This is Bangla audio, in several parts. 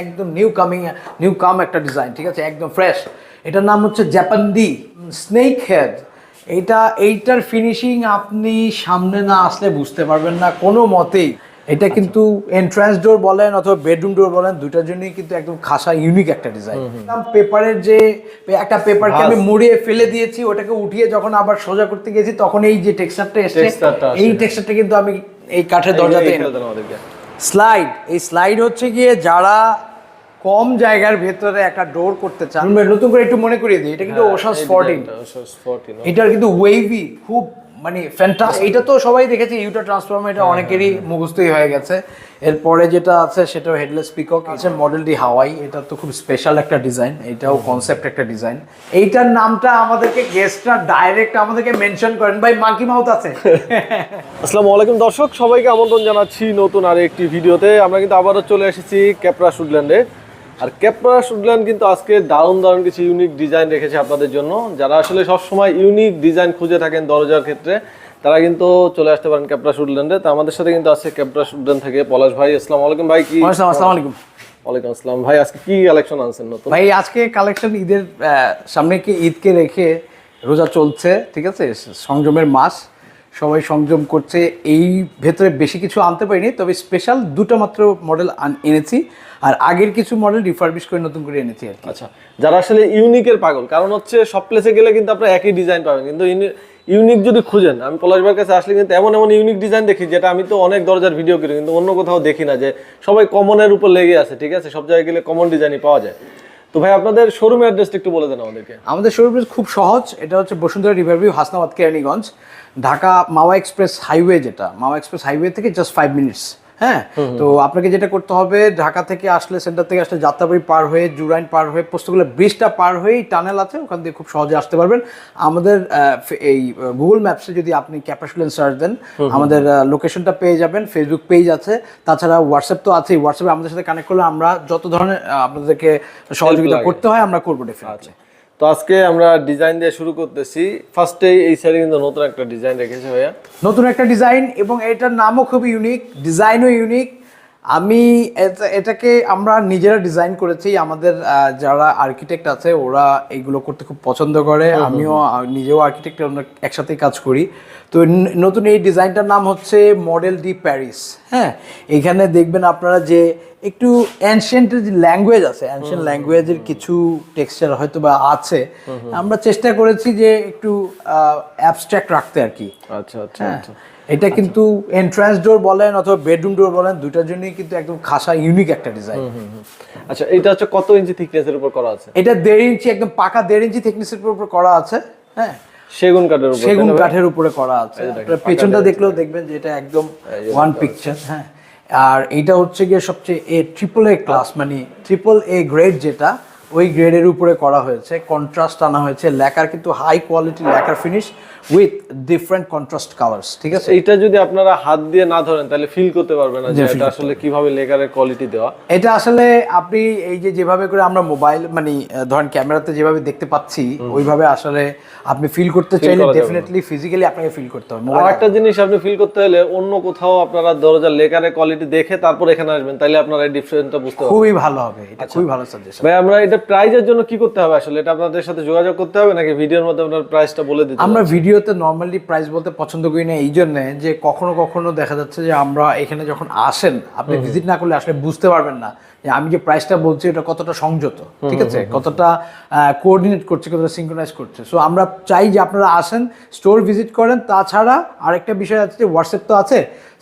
একদম নিউ কামিং নিউ কাম একটা ডিজাইন ঠিক আছে? একদম ফ্রেশ এটার নাম হচ্ছে জাপান্ডি স্নেক হেড এটা এইটার ফিনিশিং আপনি সামনে না আসলে বুঝতে পারবেন না কোনো মতেই। এটা কিন্তু এন্ট্রান্স ডোর বলেন অথবা বেডরুম ডোর বলেন দুটার জন্যই কিন্তু একদম খাসা ইউনিক একটা ডিজাইন পেপারের যে একটা পেপারকে আমি মুড়িয়ে ফেলে দিয়েছি ওটাকে উঠিয়ে যখন আবার সোজা করতে গেছি তখন এই যে টেক্সচারটা এসছে এই টেক্সচারটা কিন্তু আমি এই কাঠের দরজাতে দেন আমাদেরকে। স্লাইড। এই স্লাইড হচ্ছে গিয়ে যারা কম জায়গার ভেতরে একটা ডোর করতে চান। নতুন করে একটু মনে করিয়ে দিই এটা কিন্তু ওশাস ফোরটিন ফোরটিন এটার কিন্তু ওয়েভি খুব মানে ফ্যান্টাস্টিক এটা তো সবাই দেখেছে ইউটা ট্রান্সফর্ম এটা অনেকেরই মুখস্থই হয়ে গেছে। এরপরে যেটা আছে সেটাও হেডলেস পিকক আছে মডেলটি হাওয়াই এটা তো খুব স্পেশাল একটা ডিজাইন এটাও কনসেপ্ট একটা ডিজাইন এইটার নামটা আমাদেরকে গেস্টরা ডাইরেক্ট আমাদেরকে মেনশন করেন। ভাই মাঙ্কি মাউথ আছে। আসসালামু আলাইকুম দর্শক সবাইকে আমন্ত্রণ জানাচ্ছি নতুন আর একটি ভিডিওতে। আমরা কিন্তু আবারও চলে এসেছি ক্যাপরা শুডল্যান্ডে আর ক্যাপরা শুডল্যান্ড কিন্তু আজকে দারুণ দারুণ কিছু ইউনিক ডিজাইন রেখেছে আপনাদের জন্য। যারা আসলে সবসময় ইউনিক ডিজাইন খুঁজে থাকেন দরজার ক্ষেত্রে তারা কিন্তু চলে আসতে পারেন ক্যাপরা শুডল্যান্ডে তো। আমাদের সাথে কিন্তু আছে ক্যাপরা শুডল্যান্ড থেকে পলাশ ভাই। আসসালামু আলাইকুম ভাই কি আসসালাম আলাইকুম। ওয়ালাইকুম আসসালাম। ভাই আজকে কি কালেকশন আনছেন নতুন? ভাই আজকে কালেকশন ঈদের সামনে কি ঈদকে রেখে রোজা চলছে ঠিক আছে? সংযমের মাস। সবাই সংযম করছে এই ভেতরে বেশি কিছু আনতে পারিনি তবে স্পেশাল দুটো মাত্র মডেল এনেছি আর আগের কিছু মডেল রিফারবিশ করে নতুন করে এনেছি আর আচ্ছা যারা আসলে ইউনিকের পাগল কারণ হচ্ছে সব প্লেসে গেলে কিন্তু আপনারা একই ডিজাইন পাবেন কিন্তু ইউনিক যদি খুঁজেন আমি পলাশবার কাছে আসলে কিন্তু এমন এমন ইউনিক ডিজাইন দেখি যেটা আমি তো অনেক দরজার ভিডিও করি কিন্তু অন্য কোথাও দেখি না যে সবাই কমনের উপর লেগে আছে ঠিক আছে? সব জায়গায় গেলে কমন ডিজাইনই পাওয়া যায়। তো ভাই আপনাদের শোরুম অ্যাড্রেসটা একটু বলে দেন আমাদেরকে। আমাদের শোরুম খুব সহজ এটা হচ্ছে Bashundhara Riverview Hasnabad Keraniganj. Dhaka Mawa express highway যেটা মাওয়া এক্সপ্রেস হাইওয়ে থেকে জাস্ট ফাইভ মিনিটস হ্যাঁ? তো আপনাকে যেটা করতে হবে ঢাকা থেকে আসলে সেন্টার থেকে আসলে যাত্রাবাড়ি পার হয়ে জুরাইন পার হয়ে পোস্তগুলো ব্রিজটা পার হয়েই টানেল আছে ওখান দিয়ে খুব সহজে আসতে পারবেন। আমাদের এই গুগল ম্যাপসে যদি আপনি ক্যাপাসুলেন সার্চ দেন আমাদের লোকেশনটা পেয়ে যাবেন ফেসবুক পেজ আছে তাছাড়া হোয়াটসঅ্যাপ তো আছেই হোয়াটসঅ্যাপে আমাদের সাথে কানেক্ট করলে আমরা যত ধরনের আপনাদেরকে সহযোগিতা করতে হয় আমরা করব ডেফিনেটলি তো আজকে আমরা ডিজাইন দিয়ে শুরু করতেছি। ফার্স্টে এই সাইডে কিন্তু নতুন একটা ডিজাইন রেখেছে ভাইয়া। নতুন একটা ডিজাইন এবং এটার নামও খুব ইউনিক ডিজাইনও ইউনিক আমি এটাকে আমরা নিজেরা ডিজাইন করেছি। আমাদের যারা আর্কিটেক্ট আছে ওরা এইগুলো করতে খুব পছন্দ করে। আমিও নিজেও আর্কিটেক্ট আমরা একসাথেই কাজ করি। তো নতুন এই ডিজাইনটার নাম হচ্ছে মডেল ডি প্যারিস হ্যাঁ এখানে দেখবেন আপনারা যে একটু অ্যানশিয়েন্টের যে ল্যাঙ্গুয়েজ আছে অ্যানশিয়েন্ট ল্যাঙ্গুয়েজের কিছু টেক্সচার হয়তো বা আছে। আমরা চেষ্টা করেছি যে একটু অ্যাবস্ট্রাক্ট রাখতে আর কি। আচ্ছা আচ্ছা আচ্ছা। এটা কিন্তু এন্ট্রান্স ডোর বলেন অথবা বেডরুম ডোর বলেন দুটার জন্যই কিন্তু একদম খাসা ইউনিক একটা ডিজাইন আচ্ছা এটা হচ্ছে কত ইঞ্চি থিকনেসের উপর করা আছে? এটা দেড় ইঞ্চি একদম পাকা দেড় ইঞ্চি থিকনেসের উপর করা আছে হ্যাঁ। সেগুন কাঠের উপর সেগুন কাঠের উপরে করা আছে। পেছনটা দেখলেও দেখবেন যে এটা একদম ওয়ান পিকচার হ্যাঁ। আর এটা হচ্ছে গিয়ে সবচেয়ে এ ট্রিপল এ ক্লাস মানে ট্রিপল এ গ্রেড যেটা ওই গ্রেডের উপরে করা হয়েছে। কন্ট্রাস্ট আনা হয়েছে লেকার কিন্তু high quality lacquer finish with different contrast colours ঠিক আছে? এইটা যদি আপনারা হাত দিয়ে না ধরেন তাহলে ফিল করতে পারবেন না যে এটা আসলে কীভাবে লেকারের কোয়ালিটি দেওয়া। এটা আসলে আপনি এই যে যেভাবে করে আমরা মোবাইল মানে ধরেন ক্যামেরাতে যেভাবে দেখতে পাচ্ছি ওইভাবে আসলে আপনি ফিল করতে চাইলে ডেফিনেটলি ফিজিক্যালি আপনাকে ফিল করতে হবে আর একটা জিনিস আপনি ফিল করতে হলে অন্য কোথাও আপনারা দরজার লেকারের কোয়ালিটি দেখে তারপর এখানে আসবেন তাহলে আপনারা এই ডিফারেন্সটা বুঝতে পারবেন। খুবই ভালো হবে এটা আচ্ছা। খুবই ভালো সাজেশন ভাই আমরা এটা প্রাইজের জন্য কি করতে হবে আসলে? এটা আপনাদের সাথে যোগাযোগ করতে হবে নাকি ভিডিওর মধ্যে আপনার প্রাইসটা বলে দিতে আমরা ভিডিওতে নর্মালি প্রাইস বলতে পছন্দ করি না এই জন্যে যে কখনো কখনো দেখা যাচ্ছে যে আমরা এখানে যখন আসেন আপনি ভিজিট না করলে আসলে বুঝতে পারবেন না যে আমি যে প্রাইসটা বলছি এটা কতটা সংযত ঠিক আছে? কতটা কোঅর্ডিনেট করছে কতটা সিঙ্ক্রোনাইজ করছে। সো আমরা চাই যে আপনারা আসেন স্টোর ভিজিট করেন তাছাড়া আরেকটা বিষয় আছে যে হোয়াটসঅ্যাপ তো আছে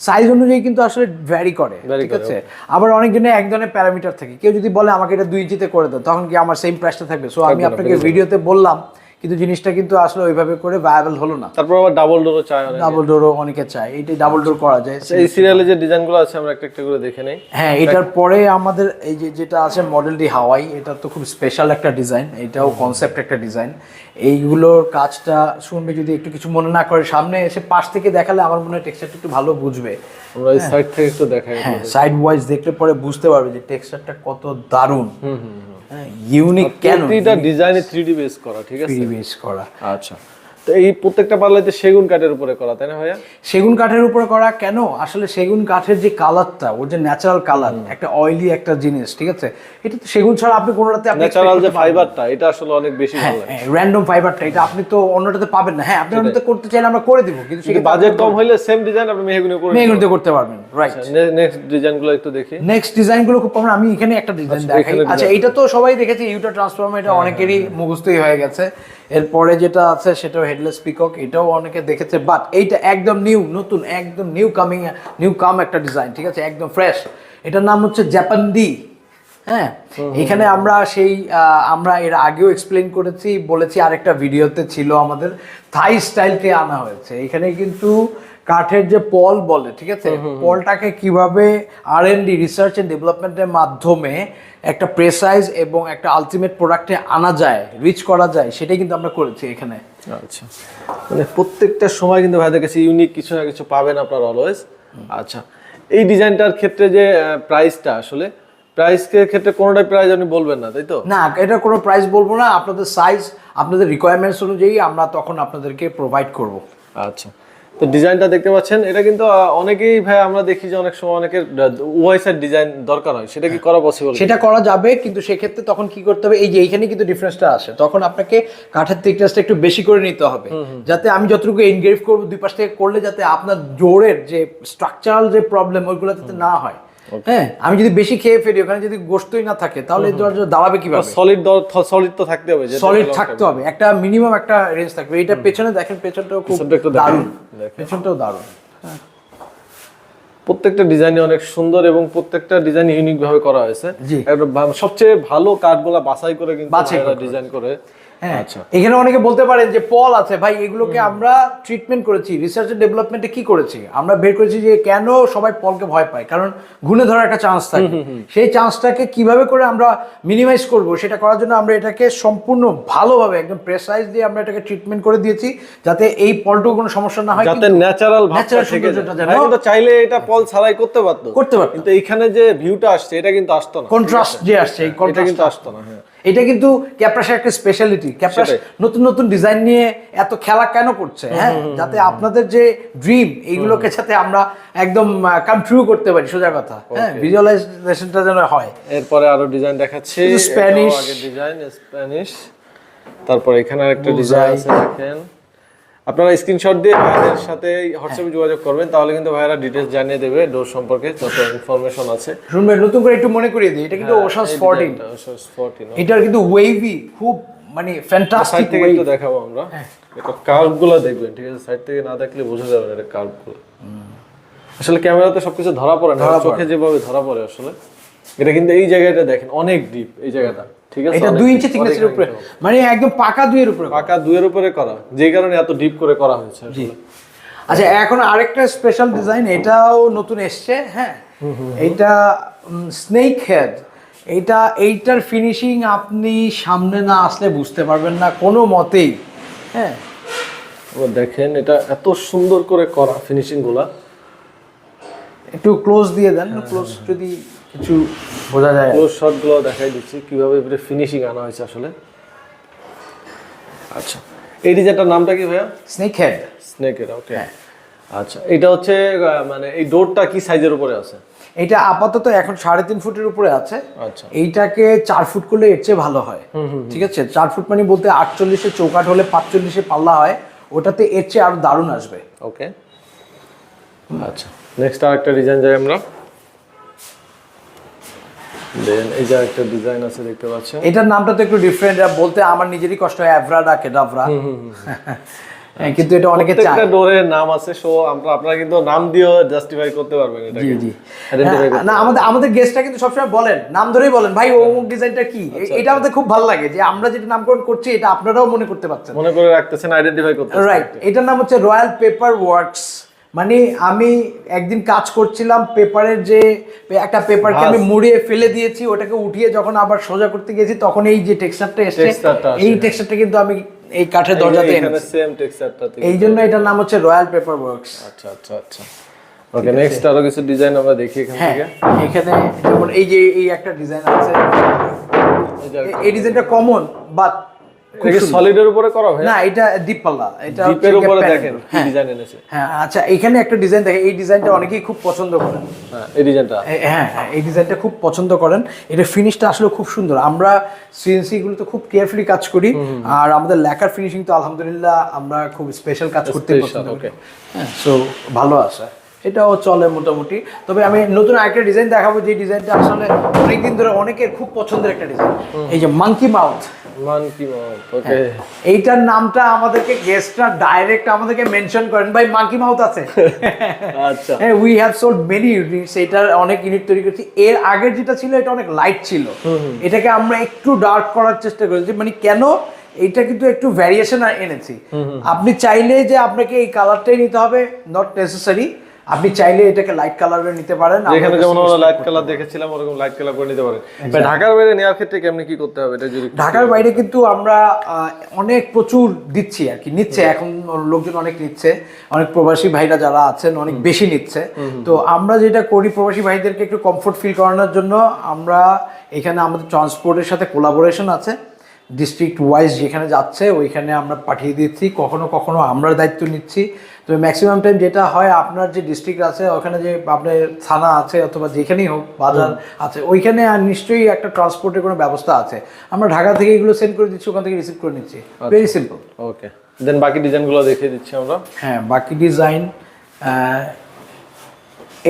সাইজ অনুযায়ী কিন্তু আসলে ভ্যারি করে ঠিক আছে? আবার অনেকজনের এক ধরনের প্যারামিটার থাকে কেউ যদি বলে আমাকে এটা দুই ইঞ্চিতে করে দেন তখন কি আমার সেম প্রাইসটা থাকবে? সো আমি আপনাকে ভিডিওতে বললাম কিন্তু জিনিসটা কিন্তু আসলে ওইভাবে করে ভায়াবল হলো না। তারপর আবার ডাবল ডোরও অনেক। ডাবল ডোরও অনেকে চায়। এইটাই ডাবল ডোর করা যায়। এই সিরিয়ালে যে ডিজাইনগুলো আছে আমরা একটা একটা করে দেখে নেই। হ্যাঁ এটার পরে আমাদের এই যে যেটা আছে মডেলটি হাওয়াই এটা তো খুব স্পেশাল একটা ডিজাইন এটাও কনসেপ্ট একটা ডিজাইন এইগুলোর কাজটা শুনবে যদি একটু কিছু মনে না করে সামনে এসে পাশ থেকে দেখালে আমার মনে হয় টেক্সচারটা একটু ভালো বুঝবে। আমরা সাইড থেকে একটু দেখাই। হ্যাঁ সাইড ওয়াইজ দেখলে পরে বুঝতে পারবে যে টেক্সচারটা কত দারুণ। হ্যাঁ ইউনিক কেন প্রতিটা ডিজাইনে থ্রি ডি বেস করা ঠিক আছে? 3D বেস করা। আচ্ছা। তো এই প্রত্যেকটা পাল্লাতে সেগুন কাঠের উপরে করা তাই না ভাইয়া? সেগুন কাঠের উপরে করা কেন? আসলে সেগুন কাঠের যে কালারটা ওর যে ন্যাচারাল কালার একটা অয়েলি একটা জিনিস ঠিক আছে? এটা তো সেগুন ছাড়া আপনি কোনোটাতে ন্যাচারাল যে ফাইবারটা এটা আসলে অনেক বেশি ভালো লাগে র্যান্ডম ফাইবারটা এটা আপনি তো অন্যটাতে পাবেন না। হ্যাঁ আপনি অন্যটাতে করতে চাইলে আমরা করে দিব কিন্তু সেক্ষেত্রে বাজেট কম হইলে সেম ডিজাইন আপনি মেহগুনি করে মেয়েগুলোতে করতে পারবেন রাইট নেক্সট ডিজাইনগুলো একটু দেখি। নেক্সট ডিজাইনগুলো খুব কমন আমি এখানে একটা ডিজাইন আচ্ছা, দেখাই। হ্যাঁ, আচ্ছা এটা তো সবাই দেখেছে ইউটা ট্রান্সফর্মার এটা অনেকেরই মুখস্থই হয়ে গেছে। এরপরে যেটা আছে সেটাও হেডলেস পিকক এটাও অনেকে দেখেছে বাট এইটা একদম নিউ নতুন একদম নিউ কামিং নিউ কাম একটা ডিজাইন ঠিক আছে? একদম ফ্রেশ এটার নাম হচ্ছে জাপান দি হ্যাঁ এখানে আমরা সেই আমরা এর আগেও এক্সপ্লেন করেছি বলেছি আরেকটা ভিডিওতে ছিল আমাদের থাই স্টাইলকে আনা হয়েছে। এখানে কিন্তু কাঠের যে পল বলে ঠিক আছে? পলটাকে কীভাবে R and D research and ডেভেলপমেন্টের মাধ্যমে একটা প্রেসাইজ এবং একটা আলটিমেট প্রোডাক্টে আনা যায় রিচ করা যায় সেটাই কিন্তু আমরা করেছি এখানে। আচ্ছা। মানে প্রত্যেকটা সময় কিন্তু ভাইদের কাছে ইউনিক কিছু না কিছু পাবেন আপনার অলওয়েজ আচ্ছা। এই ডিজাইনটার ক্ষেত্রে যে প্রাইসটা আসলে প্রাইসের ক্ষেত্রে কোনোটাই প্রাইস আপনি বলবেন না তাই তো? না এটা কোনো প্রাইস বলব না আপনাদের সাইজ আপনাদের রিকোয়ারমেন্টস অনুযায়ী আমরা তখন আপনাদেরকে প্রোভাইড করব। আচ্ছা। তো ডিজাইনটা দেখতে পাচ্ছেন এটা কিন্তু অনেকেই ভাই আমরা দেখি যে অনেক সময় অনেকের ওয়াইসের ডিজাইন দরকার হয়। সেটা কি করা পসিবল সেটা করা যাবে কিন্তু সেক্ষেত্রে তখন কি করতে হবে এই যে এইখানে কিন্তু ডিফারেন্সটা আসে। তখন আপনাকে কাঠের থিকনেসটা একটু বেশি করে নিতে হবে। যাতে আমি যতটুকু এনগ্রেভ করব দুই পাশ থেকে করলে যাতে আপনার জোরের যে স্ট্রাকচারাল যে প্রবলেম ওইগুলো যাতে না হয়। হ্যাঁ আমি যদি বেশি খেয়ে ফেলি ওখানে যদি গোস্তই না থাকে তাহলে দাঁড়াবে কীভাবে? সলিড সলিড তো থাকতে হবে সলিড থাকতে হবে। একটা মিনিমাম একটা রেঞ্জ থাকবে। এটা পেছনে দেখেন পেছনটাও খুব দারুণ। পেছনটাও দারুণ। প্রত্যেকটা ডিজাইনই অনেক সুন্দর এবং প্রত্যেকটা ডিজাইন ইউনিক ভাবে করা হয়েছে। সবচেয়ে ভালো কাঠগুলা বাছাই করে কিন্তু ডিজাইন করে। হ্যাঁ আচ্ছা। এখানে অনেকে বলতে পারেন যে পল আছে ভাই এগুলোকে আমরা ট্রিটমেন্ট করেছি রিসার্চ এন্ড ডেভেলপমেন্টে কি করেছি? আমরা বের করেছি যে কেন সবাই পলকে ভয় পায়? কারণ ধরার একটা চান্স থাকে। সেই চান্সটাকে কীভাবে করে আমরা মিনিমাইজ করব? সেটা করার জন্য আমরা এটাকে সম্পূর্ণ ভালোভাবে একদম প্রেসাইজ দিয়ে আমরা এটাকে ট্রিটমেন্ট করে দিয়েছি যাতে এই পলটুকু কোনো সমস্যা না হয় যাতে ন্যাচারাল সৌন্দর্যটা যেন- কিন্তু চাইলে এটা পল ছাড়াই করতে পারতো। করতে পারতো। কিন্তু এখানে যে ভিউটা আসছে এটা কিন্তু আসতো না। কন্ট্রাস্ট যে আসছে এই কন্ট্রাস্ট কিন্তু আসতো না হ্যাঁ। এটা কিন্তু ক্যাপ্রাসের একটা স্পেশালিটি ক্যাপ্রাস নতুন নতুন ডিজাইন নিয়ে এত খেলা কেন করছে হ্যাঁ? যাতে আপনাদের যে ড্রিম এইগুলোকে সাথে আমরা একদম কাম ট্রু করতে পারি সোজা কথা হ্যাঁ? ভিজুয়ালাইজেশনটা যেন হয়। এরপরে আরও ডিজাইন দেখাচ্ছি। স্প্যানিশ। ডিজাইন স্প্যানিশ তারপর এখানে একটা ডিজাইন আছে দেখেন। আপনারা স্ক্রিনশট দিয়ে ভাইয়ের সাথে হোয়াটসঅ্যাপে যোগাযোগ করবেন তাহলে কিন্তু ভাইয়েরা ডিটেলস জানিয়ে দেবে ডোর সম্পর্কে যত ইনফরমেশন আছে। শুনবে নতুন করে একটু মনে করিয়ে দিই এটা কিন্তু ওশাস ফোরটিন ফোরটিন এটার কিন্তু ওয়েভি খুব মানে সাইড ফ্যান্টাস্টিক থেকে একটু দেখাবো আমরা। এটা কার্ভগুলো দেখবেন ঠিক আছে? সাইড থেকে না দেখলে বোঝা যাবে না এটা কার্ভগুলো আসলে ক্যামেরাতে সবকিছু ধরা পড়ে না চোখে যেভাবে ধরা পড়ে আসলে। এটা কিন্তু এই জায়গাটা দেখেন অনেক ডিপ এই জায়গাটা। ঠিক আছে? এটা ইঞ্চি থিকনেসের উপরে। মানে একদম পাকা দুইয়ের উপরে পাকা দুয়ের উপরে করা। যে কারণে এত ডিপ করে করা হয়েছে। আচ্ছা এখন আরেকটা স্পেশাল ডিজাইন এটাও নতুন এসছে হ্যাঁ? স্নেক হেড এইটার ফিনিশিং আপনি সামনে না আসলে বুঝতে পারবেন না কোনো মতেই হ্যাঁ? দেখেন এটা এত সুন্দর করে করা ফিনিশিংগুলা। একটু ক্লোজ দিয়ে দেন ক্লোজ যদি কিছু বোঝা যায়। ক্লোজ শটগুলো দেখাই দিচ্ছি কীভাবে এবারে ফিনিশিং আনা হয়েছে আসলে। আচ্ছা। এই ডিজাইনটার নামটা কি ভাইয়া? স্নেক হেড স্নেকের ওকে আচ্ছা এটা হচ্ছে মানে এই ডোরটা কি সাইজের উপরে আছে? এটা আপাতত এখন সাড়ে তিন ফুটের উপরে আছে। আচ্ছা। এইটাকে চার ফুট করলে এর চেয়ে ভালো হয়। ঠিক আছে? চার ফুট মানে বলতে আটচল্লিশে চৌকাঠ হলে পাঁচচল্লিশে পাল্লা হয়। ওটাতে এর চেয়ে আরও দারুণ আসবে। ওকে আচ্ছা নেক্সট আর একটা ডিজাইন যাই আমরা। দেন এই যে একটা ডিজাইন আছে দেখতে পাচ্ছেন? এটার নামটা তো একটু ডিফারেন্ট বলতে আমার নিজেরই কষ্ট হয় অ্যাভরাডা কেডাভরা কিন্তু এটা অনেকে চায়। ডোরের নাম আছে সো আমরা আপনারা কিন্তু নাম দিয়েও জাস্টিফাই করতে পারবেন জি জি। না আমাদের আমাদের গেস্টটা কিন্তু সবসময় বলেন নাম ধরেই বলেন ভাই অমুক ডিজাইনটা কি? আচ্ছা, এটা আমাদের খুব ভালো লাগে যে আমরা যেটা নামকরণ করছি এটা আপনারাও মনে করতে পারছেন। মনে করে রাখতেছেন আইডেন্টিফাই করতে রাইট এটার নাম হচ্ছে রয়্যাল পেপার ওয়ার্কস মানে আমি একদিন কাজ করছিলাম পেপারের যে একটা পেপারকে আমি মুড়িয়ে ফেলে দিয়েছি ওটাকে উঠিয়ে যখন আবার সোজা করতে গেছি তখন এই যে টেক্সচারটা এসছে এই টেক্সচারটা কিন্তু আমি এই কাঠের দরজাতে এই জন্য এটার নাম হচ্ছে রয়্যাল পেপার ওয়ার্কস আচ্ছা আচ্ছা আচ্ছা। ওকে নেক্সট আরও কিছু ডিজাইন আমরা দেখি এখান হ্যাঁ থেকে। এখানে যেমন এই যে এই একটা ডিজাইন আছে। এই ডিজাইনটা কমন বাট। সলিডের উপরে করা ভাই না এটা ডিপ পাল্লা। এটা হচ্ছে উপরে দেখেন কি হ্যাঁ। ডিজাইন এনেছে। হ্যাঁ আচ্ছা এখানে একটা ডিজাইন দেখে এই ডিজাইনটা অনেকেই খুব পছন্দ করেন। হ্যাঁ এই ডিজাইনটা হ্যাঁ হ্যাঁ এই ডিজাইনটা খুব পছন্দ করেন। এটা ফিনিশটা আসলে খুব সুন্দর। আমরা সিএনসি গুলোতে খুব কেয়ারফুলি কাজ করি। আর আমাদের লেখার ফিনিশিং তো আলহামদুলিল্লাহ আমরা খুব স্পেশাল কাজ করতে পছন্দ করি। হ্যাঁ সো ভালো আছে। এটাও চলে মোটামুটি। তবে আমি নতুন আরেকটা ডিজাইন দেখাবো। যে ডিজাইনটা আসলে অনেকদিন ধরে অনেকের খুব পছন্দের একটা ডিজাইন এই যে মাঙ্কি মাউথ ওকে এইটার নামটা আমাদেরকে গেস্টরা ডাইরেক্ট আমাদেরকে মেনশন করেন। ভাই মাঙ্কি মাউথ আছে। আচ্ছা। হ্যাঁ we have sold many units এটার অনেক ইউনিট তৈরি করেছি। এর আগের যেটা ছিল এটা অনেক লাইট ছিল। এটাকে আমরা একটু ডার্ক করার চেষ্টা করেছি। মানে কেন? এইটা কিন্তু একটু ভ্যারিয়েশন এনেছি। আপনি চাইলে যে আপনাকে এই কালারটাই নিতে হবে নট নেসেসারি আপনি চাইলে এটাকে লাইট কালারে নিতে পারেন আমাদের যেমন আমরা লাইট কালার দেখেছিলাম ওরকম লাইট কালার করে নিতে পারেন। ঢাকার বাইরে নেওয়ার ক্ষেত্রে কেমনি কি করতে হবে? এটা যদি ঢাকার বাইরে কিন্তু আমরা অনেক প্রচুর দিচ্ছি আর কি নিচ্ছে। এখন লোকজন অনেক নিচ্ছে অনেক প্রবাসী ভাইরা যারা আছেন অনেক বেশি নিচ্ছে। তো আমরা যেটা করি প্রবাসী ভাইদেরকে একটু কমফোর্ট ফিল করানোর জন্য আমরা এখানে আমাদের ট্রান্সপোর্টের সাথে কোলাবোরেশন আছে। ডিস্ট্রিক্ট ওয়াইজ যেখানে যাচ্ছে ওইখানে আমরা পাঠিয়ে দিচ্ছি। কখনো কখনো আমরা দায়িত্ব নিচ্ছি। তো ম্যাক্সিমাম টাইম যেটা হয় আপনার যে ডিস্ট্রিক্ট আছে ওখানে যে আপনার থানা আছে অথবা যেখানেই হোক বাজার আছে ওইখানে আর নিশ্চয়ই একটা ট্রান্সপোর্টের কোনো ব্যবস্থা আছে। আমরা ঢাকা থেকে এগুলো সেন্ড করে দিচ্ছি ওখান থেকে রিসিভ করে নিচ্ছি। ভেরি সিম্পল ওকে দেন বাকি ডিজাইনগুলো দেখিয়ে দিচ্ছি আমরা। হ্যাঁ বাকি ডিজাইন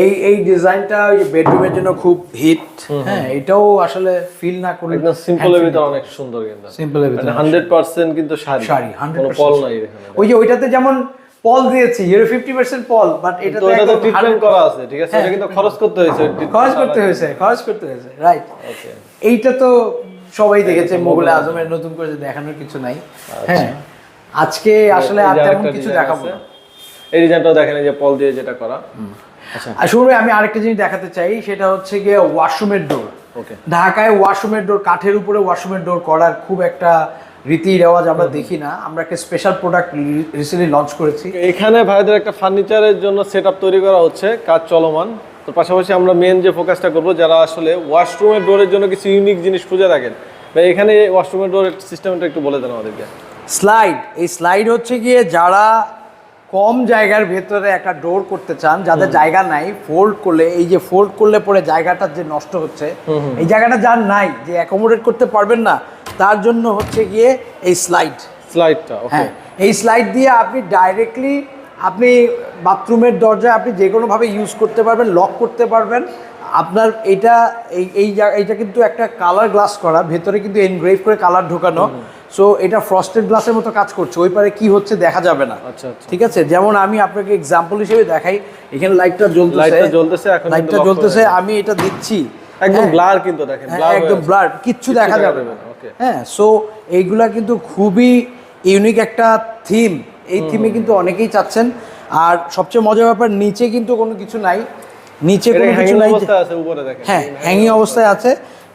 এই এই ডিজাইনটা ওই বেডরুমের জন্য খুব হিট হ্যাঁ এটাও আসলে ফিল না করলে একদম সিম্পলের ভিতরে অনেক সুন্দর কিন্তু। সিম্পলের ভিতরে হান্ড্রেড পার্সেন্ট কিন্তু শাড়ি। শাড়ি, 100% পল নাই এখানে। ওই যে ওইটাতে যেমন পল দিয়েছি এর ফিফটি পার্সেন্ট পল বাট এটা তো একদম ট্রিটমেন্ট করা আছে ঠিক আছে? এটা কিন্তু খরচ করতে হয়েছে খরচ করতে হয়েছে খরচ করতে হয়েছে রাইট এইটা তো সবাই দেখেছে মোগলে আজমের নতুন করে দেখানোর কিছু নাই। হ্যাঁ আজকে আসলে আর তেমন কিছু দেখাবো না। এই ডিজাইনটাও দেখেন যে পল দিয়ে যেটা করা। আচ্ছা। আর শুরু আমি আরেকটা জিনিস দেখাতে চাই সেটা হচ্ছে গিয়ে ওয়াশরুমের ডোর ওকে। ঢাকায় ওয়াশরুমের ডোর কাঠের উপরে ওয়াশরুমের ডোর করার খুব একটা রীতি রেওয়াজ আমরা দেখি না। আমরা একটা স্পেশাল প্রোডাক্ট রিসেন্টলি লঞ্চ করেছি। এখানে ভাইদের একটা ফার্নিচারের জন্য সেট তৈরি করা হচ্ছে কাজ চলমান। তো পাশাপাশি আমরা মেন যে ফোকাসটা করব যারা আসলে ওয়াশরুমের ডোরের জন্য কিছু ইউনিক জিনিস খুঁজে রাখেন ভাই এখানে ওয়াশরুমের ডোরের সিস্টেমটা একটু বলে দেন আমাদেরকে। স্লাইড এই স্লাইড হচ্ছে গিয়ে যারা কম জায়গার ভেতরে একটা ডোর করতে চান যাদের জায়গা নাই ফোল্ড করলে এই যে ফোল্ড করলে পরে জায়গাটা যে নষ্ট হচ্ছে এই জায়গাটা যার নাই যে অ্যাকোমোডেট করতে পারবেন না তার জন্য হচ্ছে গিয়ে এই স্লাইড স্লাইডটা ওকে হ্যাঁ এই স্লাইড দিয়ে আপনি ডাইরেক্টলি আপনি বাথরুমের দরজায় আপনি যে কোনোভাবে ইউজ করতে পারবেন লক করতে পারবেন। আপনার এটা এই এই এইটা কিন্তু একটা কালার গ্লাস করা ভেতরে কিন্তু এনগ্রেভ করে কালার ঢোকানো। সো এটা ফ্রস্টেড গ্লাসের মতো কাজ করছে ওই পারে কি হচ্ছে দেখা যাবে না। আচ্ছা আচ্ছা। ঠিক আছে? যেমন আমি আপনাকে এক্সাম্পল হিসেবে দেখাই এখানে লাইটটা জ্বলতেছে। লাইটটা জ্বলতেছে এখন লাইটটা জ্বলতেছে আমি এটা দিচ্ছি। একদম হ্যাঁ। ব্লার কিন্তু দেখেন হ্যাঁ, একদম ব্লার কিচ্ছু দেখা যাবে না। হ্যাঁ সো এইগুলা কিন্তু খুবই ইউনিক একটা থিম এই থিমে কিন্তু অনেকেই চাচ্ছেন। আর সবচেয়ে মজার ব্যাপার নিচে কিন্তু কোনো কিছু নাই। নিচে কোনো কিছু নাই হ্যাঁ হ্যাঙ্গিং অবস্থায় আছে।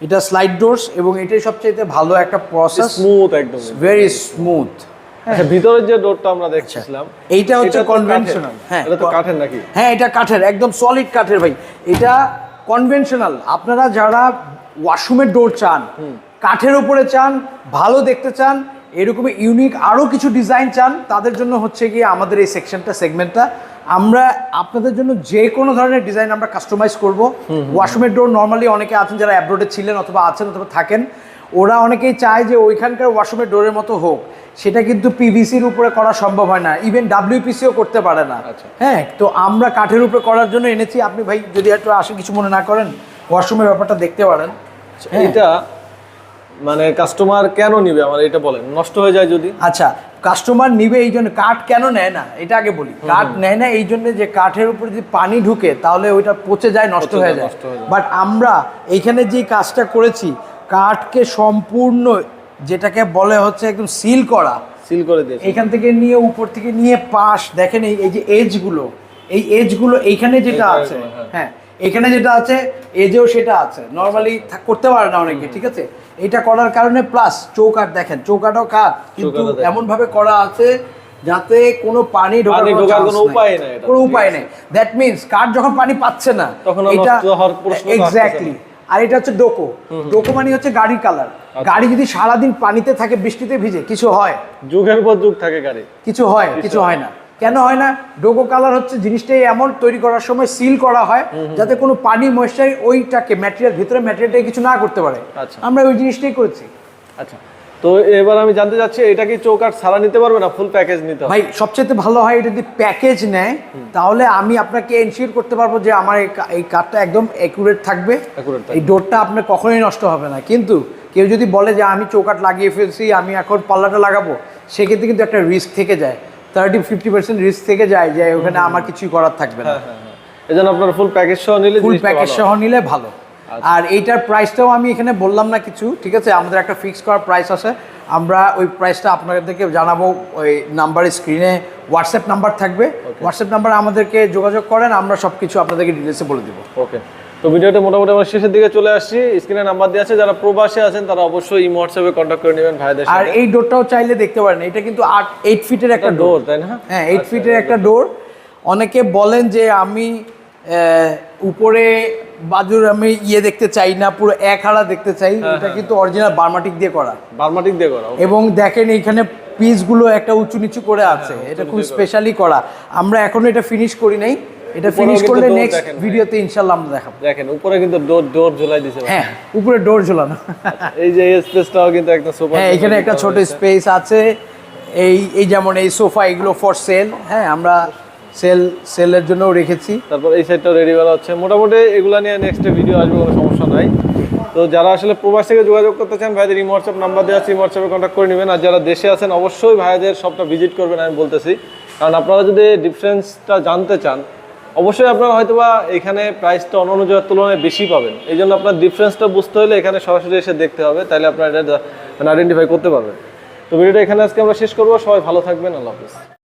এটা স্লাইড ডোরস এবং এটাই সবচেয়ে ভালো একটা প্রসেস স্মুথ একদম। ভেরি স্মুথ আচ্ছা ভিতরের যে ডোরটা আমরা দেখছিলাম এইটা হচ্ছে কনভেনশনাল হ্যাঁ এটা তো কাঠের নাকি? হ্যাঁ এটা কাঠের একদম সলিড কাঠের ভাই। এটা কনভেনশনাল আপনারা যারা ওয়াশরুমের ডোর চান কাঠের উপরে চান ভালো দেখতে চান এরকমই ইউনিক আরও কিছু ডিজাইন চান তাদের জন্য হচ্ছে গিয়ে আমাদের এই সেকশনটা সেগমেন্টটা আমরা আপনাদের জন্য যে কোনো ধরনের ডিজাইন আমরা কাস্টমাইজ করব। ওয়াশরুমের ডোর নর্মালি অনেকে আছেন যারা অ্যাব্রোডে ছিলেন অথবা আছেন অথবা থাকেন ওরা অনেকেই চায় যে ওইখানকার ওয়াশরুমের ডোরের মতো হোক। সেটা কিন্তু পিভিসির উপরে করা সম্ভব হয় না ইভেন ডাব্লিউপিসিও করতে পারে না। আচ্ছা। হ্যাঁ তো আমরা কাঠের উপরে করার জন্য এনেছি। আপনি ভাই যদি একটু আসে কিছু মনে না করেন ওয়াশরুমের ব্যাপারটা দেখতে পারেন। হ্যাঁ। এটা মানে কাস্টমার কেন নিবে? আমার এটা বলেন নষ্ট হয়ে যায় যদি। আচ্ছা কাস্টমার নিবে এই জন্য কাঠ কেন নেয় না? এটা আগে বলি। কাঠ নেয় না এই জন্য যে কাঠের উপরে যদি পানি ঢুকে তাহলে ওইটা পচে যায় নষ্ট হয়ে যায়, হয়ে। বাট আমরা এইখানে যে কাজটা করেছি কাঠকে সম্পূর্ণ যেটাকে বলে হচ্ছে একদম সিল করা। সিল করে দিয়েছে। এখান থেকে নিয়ে উপর থেকে নিয়ে পাশ দেখেন এই এই যে এজগুলো এই এজগুলো এইখানে যেটা আছে হ্যাঁ। এখানে যেটা আছে এজেও সেটা আছে। নর্মালি করতে পারে না অনেকে ঠিক আছে? এটা করার কারণে প্লাস চৌকাট দেখেন চৌকাটও কাঠ কিন্তু এমন ভাবে করা আছে যাতে কোনো পানি ঢোকার কোনো। উপায় নাই কোনো উপায় নেই। দ্যাট মিনস কাঠ যখন পানি পাচ্ছে না তখন এটা। এক্স্যাক্টলি আর এটা হচ্ছে ডোকো। ডোকো মানে হচ্ছে গাড়ির কালার গাড়ি যদি সারাদিন পানিতে থাকে বৃষ্টিতে ভিজে কিছু হয়। যুগের পর যুগ থাকে গাড়ি। কিছু হয় কিছু হয় না। কেন হয় না? ডোগো কালার হচ্ছে জিনিসটাই এমন তৈরি করার সময় সিল করা হয় যাতে কোনো পানি ময়েশ্চার ওইটাকে ম্যাটেরিয়াল ভিতরে ম্যাটেরিয়ালটাকে কিছু না করতে পারে। আচ্ছা। আমরা ওই জিনিসটাই করেছি। আচ্ছা। তো এবার আমি জানতে চাচ্ছি এটা কি চৌকাট সারা নিতে পারবে না? ফুল প্যাকেজ নিতে ভাই সবচেয়ে ভালো হয় এটা যদি প্যাকেজ নেয় তাহলে আমি আপনাকে এনশিওর করতে পারব যে আমার এই কাঠটা একদম অ্যাকুরেট থাকবে। এই ডোরটা আপনার কখনোই নষ্ট হবে না। কিন্তু কেউ যদি বলে যে আমি চৌকাট লাগিয়ে ফেলছি আমি এখন পাল্লাটা লাগাবো সেক্ষেত্রে কিন্তু একটা রিস্ক থেকে যায়। থার্টি ফিফটি পার্সেন্ট রিস্ক থেকে যায় যে ওখানে আমার কিছুই করার থাকবে না। এই জন্য আপনার ফুল প্যাকেজ সহ নিলে ফুল প্যাকেজ সহ নিলে ভালো। আর এইটার প্রাইসটাও আমি এখানে বললাম না কিছু ঠিক আছে? আমাদের একটা ফিক্স করার প্রাইস আছে। আমরা ওই প্রাইসটা আপনাদেরকে জানাব ওই নাম্বার স্ক্রিনে হোয়াটসঅ্যাপ নাম্বার থাকবে। হোয়াটসঅ্যাপ নাম্বার আমাদেরকে যোগাযোগ করেন আমরা সব কিছু আপনাদেরকে ডিটেলসে বলে দেবো। ওকে তো ভিডিওটা মোটামুটি আমরা শেষের দিকে চলে আসছি। স্ক্রিনে নাম্বার দিয়ে আছে যারা প্রবাসে আছেন তারা অবশ্যই ইমো হোয়াটসঅ্যাপে কন্ট্যাক্ট করে নেবেন ভাইদের আর এই ডোরটাও চাইলে দেখতে পারেন এটা কিন্তু আট এইট ফিটের একটা ডোর তাই না? হ্যাঁ এইট ফিটের একটা ডোর অনেকে বলেন যে আমি উপরে বাজুর আমি ইয়ে দেখতে চাই না পুরো এক হাড়া দেখতে চাই এটা কিন্তু অরিজিনাল বার্মাটিক দিয়ে করা। বার্মাটিক দিয়ে করা এবং দেখেন এইখানে পিসগুলো একটা উঁচু নিচু করে আছে এটা খুব স্পেশালি করা। আমরা এখনও এটা ফিনিশ করি নাই। এটা ফিনিশ করলে নেক্সট ভিডিওতে ইনশাল্লাহ আমরা দেখাবো। দেখেন উপরে কিন্তু ডোর ডোর ঝুলাই ভাই। হ্যাঁ উপরে ডোর ঝোলানো। এই যে স্পেসটাও কিন্তু একটা সোফা হ্যাঁ এখানে একটা ছোট স্পেস আছে। এই এই যেমন এই সোফা এগুলো ফর সেল হ্যাঁ আমরা সেল সেলের জন্য রেখেছি। তারপর এই সাইডটাও রেডি করা হচ্ছে। মোটামুটি এগুলা নিয়ে নেক্সট ভিডিও আসবে কোনো সমস্যা নাই। তো যারা আসলে প্রবাস থেকে যোগাযোগ করতে চান ভাইদের ইমো হোয়াটসঅ্যাপ নাম্বার দেওয়া আছে হোয়াটসঅ্যাপে কন্ট্যাক্ট করে নেবেন। আর যারা দেশে আছেন অবশ্যই ভাইদের সবটা ভিজিট করবেন আমি বলতেছি। কারণ আপনারা যদি ডিফারেন্সটা জানতে চান অবশ্যই আপনারা হয়তো বা এখানে প্রাইসটা অন্য অন্য জায়গার তুলনায় বেশি পাবেন। এই জন্য আপনার ডিফারেন্সটা বুঝতে হলে এখানে সরাসরি এসে দেখতে হবে, তাহলে আপনারা এটা আইডেন্টিফাই করতে পারবেন। তো ভিডিওটা এখানে আজকে আমরা শেষ করব। সবাই ভালো থাকবেন, আল্লাহ হাফিজ।